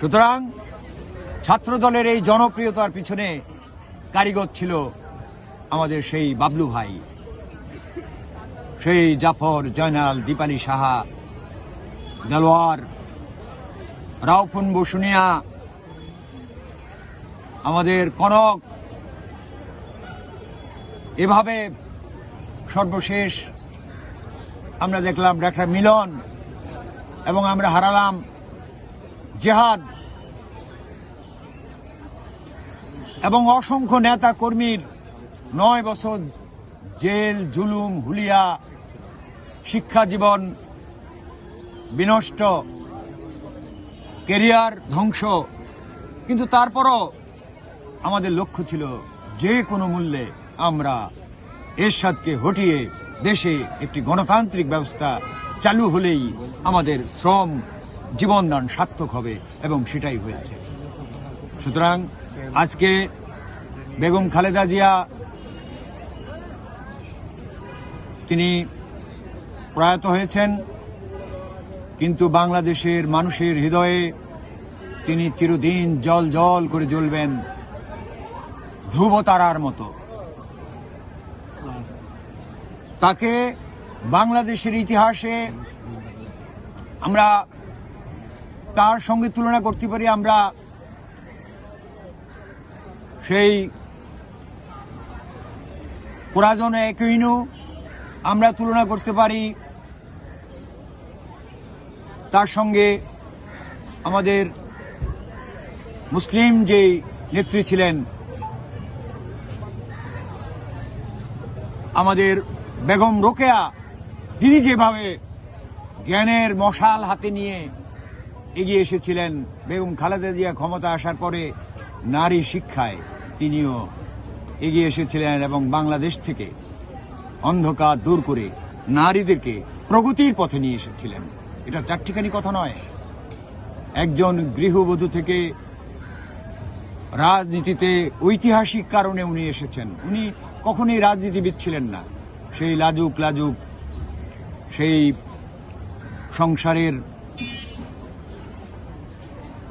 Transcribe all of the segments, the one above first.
সুতরাং ছাত্র দলের এই জনপ্রিয়তার পিছনে কারিগর ছিল আমাদের সেই বাবলু ভাই। সেই জাফর জয়নাল দীপালি সাহা, দেলোয়ার রাউফুন বসুনিয়া, আমাদের কনক। এভাবে সর্বশেষ আমরা দেখলাম ডাক্তার মিলন এবং আমরা হারালাম। জেহাদ এবং অসংখ্য নেতা কর্মীর নয় বছর জেল, জুলুম, হুলিয়া, শিক্ষা জীবন বিনষ্ট, কেরিয়ার ধ্বংস। কিন্তু তারপরও আমাদের লক্ষ্য ছিল যে কোনো মূল্যে আমরা এরশাদকে হটিয়ে দেশে একটি গণতান্ত্রিক ব্যবস্থা চালু হলেই আমাদের শ্রম জীবনদান সার্থক হবে এবং সেটাই হয়েছে। সুতরাং আজকে বেগম খালেদা জিয়া তিনি প্রয়াত হয়েছেন, কিন্তু বাংলাদেশের মানুষের হৃদয়ে তিনি চিরদিন জল জল করে জ্বলবেন ধ্রুব তারার মতো। তাকে বাংলাদেশের ইতিহাসে আমরা তার সঙ্গে তুলনা করতে পারি আমরা? সেই পুরাজন একইনু আমরা তুলনা করতে পারি। তার সঙ্গে আমাদের মুসলিম যে নেত্রী ছিলেন, আমাদের বেগম রোকেয়া, তিনি যেভাবে জ্ঞানের মশাল হাতে নিয়ে এগিয়ে এসেছিলেন বেগম খালেদা জিয়া ক্ষমতা আসার পরে নারী শিক্ষায় তিনিও এগিয়ে এসেছিলেন এবং বাংলাদেশ থেকে অন্ধকার দূর করে নারীদেরকে প্রগতির পথে নিয়ে এসেছিলেন। এটা চারটিখানি কথা নয়। একজন গৃহবধূ থেকে রাজনীতিতে ঐতিহাসিক কারণে উনি এসেছেন। উনি কখনোই রাজনীতিবিদ ছিলেন না। সেই লাজুক লাজুক সেই সংসারের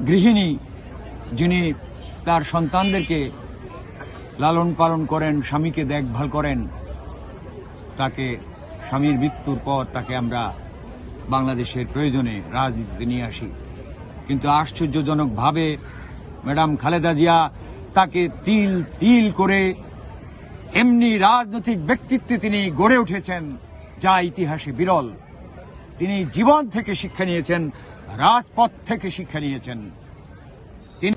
গৃহিণী যিনি তার সন্তানদেরকে লালন পালন করেন, স্বামীকে দেখভাল করেন, তাকে স্বামীর মৃত্যুর পর তাকে আমরা বাংলাদেশের প্রয়োজনে রাজনীতিতে নিয়ে আসি। কিন্তু আশ্চর্যজনকভাবে ম্যাডাম খালেদা জিয়া তাকে তিল তিল করে এমনি রাজনৈতিক ব্যক্তিত্বে তিনি গড়ে উঠেছেন, যা ইতিহাসে বিরল। তিনি জীবন থেকে শিক্ষা নিয়েছেন রাজপথ থেকে শিক্ষা নিয়েছেন।